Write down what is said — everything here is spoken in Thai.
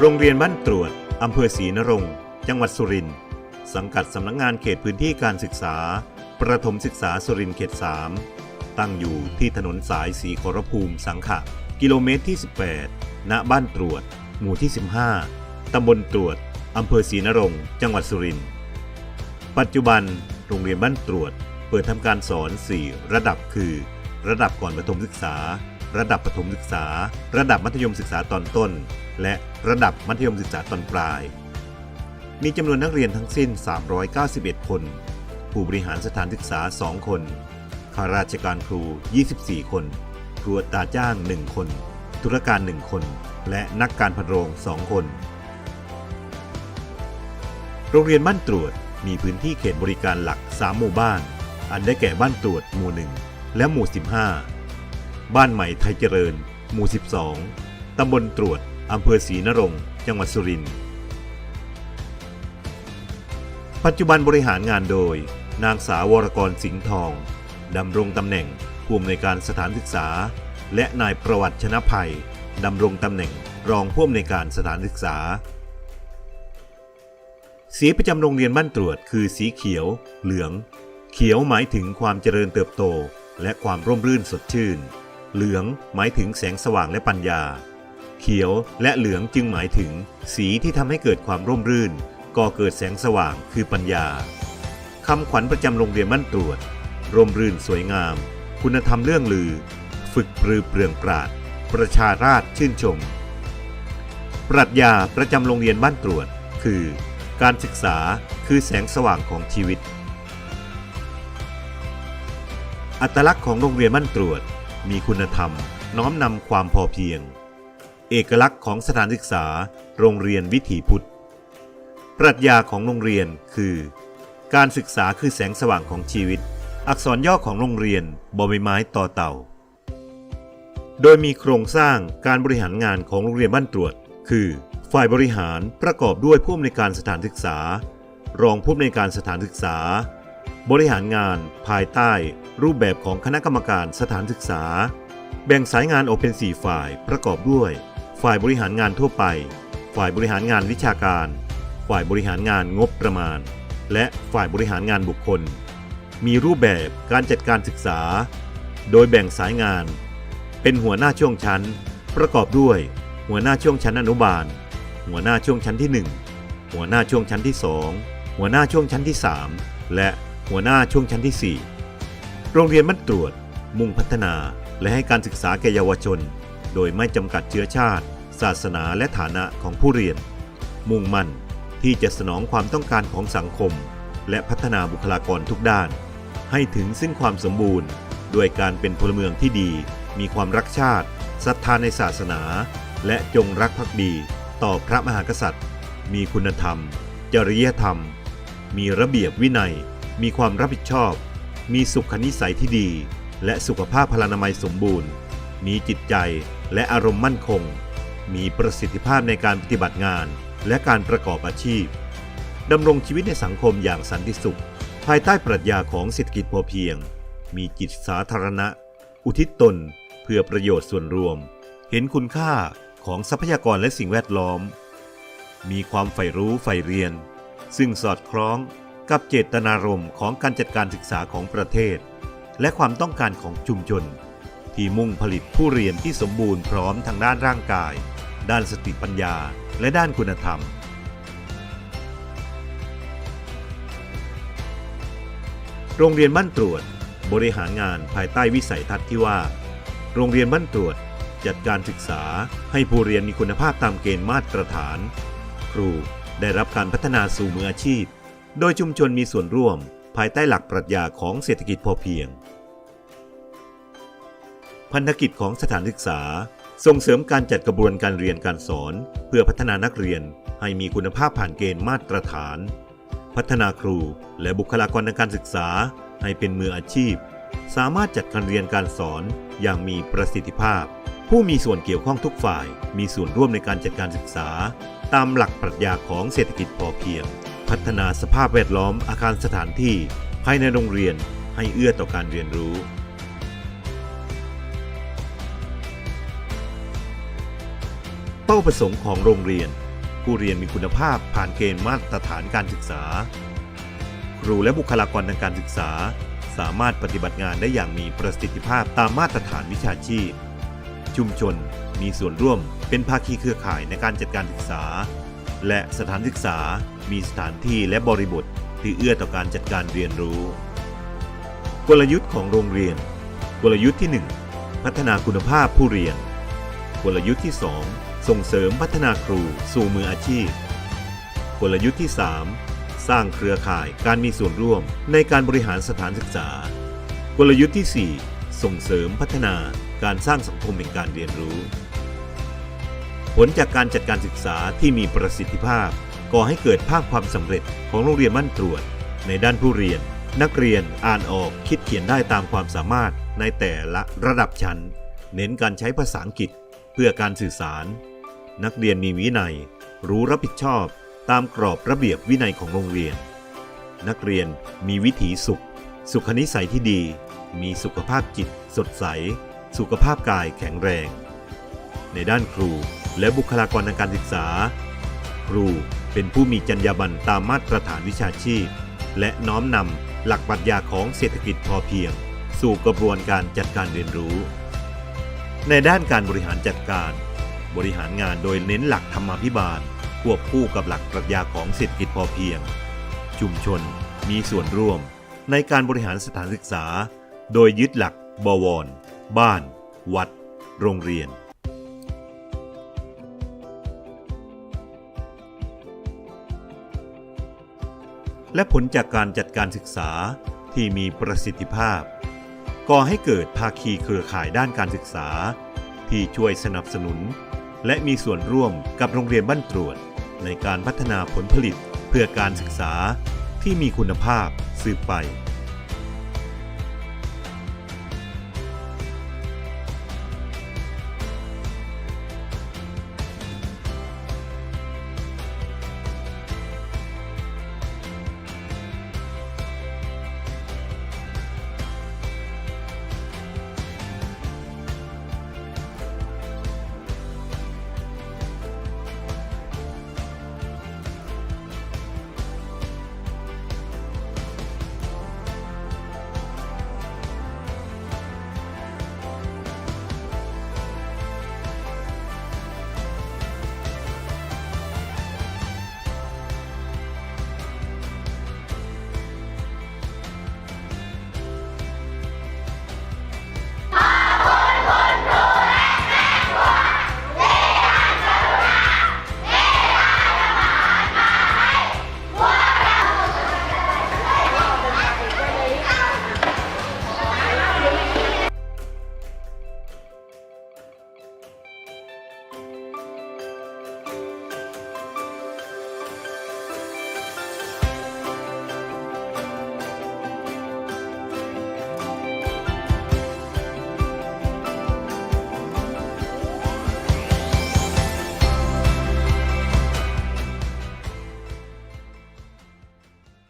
โรงเรียนบ้านตรวจ อำเภอศรีนรงค์จังหวัดสุรินทร์สังกัดสำนักงานเขตพื้นที่การศึกษา ประถมศึกษาสุรินทร์เขต 3 ตั้งอยู่ที่ถนนสายสีขอรภูมิสังขะ กิโลเมตรที่ 18 ณ บ้านตรวจ หมู่ที่ 15 ตำบลตรวจ อำเภอศรีนรงค์จังหวัดสุรินทร์ ปัจจุบัน โรงเรียนบ้านตรวจ เปิดทำการสอน 4 ระดับคือ ระดับก่อนประถมศึกษา ระดับประถมศึกษา ระดับมัธยมศึกษาตอนต้น และระดับมัธยมศึกษาตอนปลาย มีจำนวนนักเรียนทั้งสิ้น 391 คน ผู้บริหารสถานศึกษา 2 คนข้าราชการครู 24 คน ครูอัตาจ้าง 1 คน ธุรการ 1 คน และนักการพันโรง 2 คน โรงเรียนบ้านตรวจมีพื้นที่เขตบริการหลัก 3 หมู่บ้าน อันได้แก่บ้านตรวจหมู่ 1 และหมู่ 15 บ้านใหม่ไทยเจริญ หมู่ 12 ตำบลตรวจ อำเภอศรีนรงค์จังหวัดสุรินทร์ ปัจจุบันบริหารงานโดย นางสาววรกรสิงห์ทอง ดำรงตำแหน่งผู้อำนวยการสถานศึกษา และนายประวัติชนะภัย ดำรงตำแหน่งรองผู้อำนวยการสถานศึกษา สีประจำโรงเรียนบ้านตรวจคือสีเขียว เหลือง เขียวหมายถึงความเจริญเติบโต และความร่มรื่นสดชื่น เหลืองหมายถึงแสงสว่างและปัญญา เขียวและเหลืองจึงหมายถึง สีที่ทำให้เกิดความร่มรื่น ก่อเกิดแสงสว่างคือปัญญาคำขวัญประจำโรงเรียนบ้านตรวจ ร่มรื่นสวยงาม คุณธรรมเรื่องลือ ฝึกปรือเปลืองปราด ประชาราชชื่นชม ปรัชญาประจำโรงเรียนบ้านตรวจ คือ การศึกษาคือแสงสว่างของชีวิต อัตลักษณ์ของโรงเรียนบ้านตรวจ มีคุณธรรม น้อมนำความพอเพียง เอกลักษณ์ของสถานศึกษา โรงเรียนวิถีพุทธ ปรัชญาของโรงเรียนคือ การศึกษาคือแสงสว่างของชีวิต อักษรย่อของโรงเรียนบอใบไม้ต่อเต่า โดยมีโครงสร้างการบริหารงานของโรงเรียนบ้านตรวจ คือ ฝ่ายบริหารประกอบด้วยผู้อำนวยการสถานศึกษา รองผู้อำนวยการสถานศึกษา บริหารงานภายใต้ รูปแบบของคณะกรรมการสถานศึกษา แบ่งสายงานออกเป็น 4 ฝ่ายประกอบด้วย ฝ่ายบริหารงานทั่วไป ฝ่ายบริหารงานวิชาการ ฝ่ายบริหารงานงบประมาณ และฝ่ายบริหารงานบุคคล มีรูปแบบการจัดการศึกษา โดยแบ่งสายงาน เป็นหัวหน้าช่วงชั้น ประกอบด้วย หัวหน้าช่วงชั้นอนุบาล หัวหน้าช่วงชั้นที่ 1 หัวหน้าช่วงชั้นที่ 2 หัวหน้าช่วงชั้นที่ 3 และ หัวหน้าช่วงชั้นที่ 4 โรงเรียนบ้านตรวจ มุ่งพัฒนาและให้การศึกษาแก่เยาวชน โดยไม่จำกัดเชื้อชาติ ศาสนาและฐานะของผู้เรียน มุ่งมั่นที่จะสนองความต้องการของสังคม และพัฒนาบุคลากรทุกด้าน ให้ถึงซึ่งความสมบูรณ์ ด้วยการเป็นพลเมืองที่ดี มีความรักชาติศรัทธาในศาสนา และจงรักภักดีต่อพระมหากษัตริย์ มีคุณธรรม จริยธรรม มีระเบียบวินัย มีความรับผิดชอบ มีสุขนิสัยที่ดี และสุขภาพพลานามัยสมบูรณ์ มีจิตใจและอารมณ์มั่นคง มีประสิทธิภาพในการปฏิบัติงาน และการประกอบอาชีพดำรงชีวิตในสังคมอย่างสันติสุข ภายใต้ปรัชญาของเศรษฐกิจพอเพียง มีจิตสาธารณะ อุทิศตนเพื่อประโยชน์ส่วนรวม เห็นคุณค่าของทรัพยากรและสิ่งแวดล้อม มีความใฝ่รู้ใฝ่เรียน ซึ่งสอดคล้อง กับเจตนารมณ์ของการจัดการศึกษาของประเทศ และความต้องการของชุมชน ที่มุ่งผลิตผู้เรียนที่สมบูรณ์พร้อมทางด้านร่างกาย ด้านสติปัญญา และด้านคุณธรรม โรงเรียนบ้านตรวจ บริหารงานภายใต้วิสัยทัศน์ที่ว่า โรงเรียนบ้านตรวจจัดการศึกษาให้ผู้เรียนมีคุณภาพตามเกณฑ์มาตรฐาน ครูได้รับการพัฒนาสู่มืออาชีพ โดยชุมชนมีส่วนร่วมภายใต้หลักปรัชญาของเศรษฐกิจพอเพียง พันธกิจของสถานศึกษา ส่งเสริมการจัดกระบวนการเรียนการสอน เพื่อพัฒนานักเรียนให้มีคุณภาพผ่านเกณฑ์มาตรฐาน พัฒนาครูและบุคลากรทางการศึกษาให้เป็นมืออาชีพ สามารถจัดการเรียนการสอนอย่างมีประสิทธิภาพ ผู้มีส่วนเกี่ยวข้องทุกฝ่าย มีส่วนร่วมในการจัดการศึกษา ตามหลักปรัชญาของเศรษฐกิจพอเพียง พัฒนาสภาพแวดล้อมอาคารสถานที่ภายในโรงเรียนให้เอื้อต่อการเรียนรู้ เป้าประสงค์ของโรงเรียน ผู้เรียนมีคุณภาพผ่านเกณฑ์มาตรฐานการศึกษา ครูและบุคลากรทางการศึกษา สามารถปฏิบัติงานได้อย่างมีประสิทธิภาพตามมาตรฐานวิชาชีพ ชุมชนมีส่วนร่วมเป็นภาคีเครือข่ายในการจัดการศึกษา และสถานศึกษามีสถานที่และบริบทที่เอื้อต่อการจัดการเรียนรู้ กลยุทธ์ของโรงเรียน กลยุทธ์ที่ 1 พัฒนาคุณภาพผู้เรียน กลยุทธ์ที่ 2 ส่งเสริมพัฒนาครูสู่มืออาชีพ กลยุทธ์ที่ 3 สร้างเครือข่ายการมีส่วนร่วมในการบริหารสถานศึกษา กลยุทธ์ที่ 4 ส่งเสริมพัฒนาการสร้างสังคมแห่งการเรียนรู้ ผลจากการจัดการศึกษาที่มีประสิทธิภาพ ก่อให้เกิดภาพความสำเร็จของโรงเรียนมั่นตรวจ ในด้านผู้เรียน นักเรียนอ่านออกคิดเขียนได้ตามความสามารถในแต่ละระดับชั้น เน้นการใช้ภาษาอังกฤษเพื่อการสื่อสาร นักเรียนมีวินัย รู้รับผิดชอบ ตามกรอบระเบียบวินัยของโรงเรียน นักเรียนมีวิถีสุข สุขนิสัยที่ดี มีสุขภาพจิต สดใส สุขภาพกายแข็งแรง ในด้านครู และบุคลากรทางการศึกษา ครูเป็นผู้มีจรรยาบรรณตามมาตรฐานวิชาชีพ และน้อมนำหลักปรัชญาของเศรษฐกิจพอเพียง สู่กระบวนการจัดการเรียนรู้ ในด้านการบริหารจัดการ บริหารงานโดยเน้นหลักธรรมาภิบาลควบคู่กับหลักปรัชญาของเศรษฐกิจพอเพียง ชุมชนมีส่วนร่วมในการบริหารสถานศึกษา โดยยึดหลักบวร บ้าน วัด โรงเรียน และผลจากการจัดการศึกษาที่มีประสิทธิภาพ ก่อให้เกิดภาคีเครือข่ายด้านการศึกษา ที่ช่วยสนับสนุน และมีส่วนร่วมกับโรงเรียนบ้านตรวจ ในการพัฒนาผลผลิตเพื่อการศึกษาที่มีคุณภาพสืบไป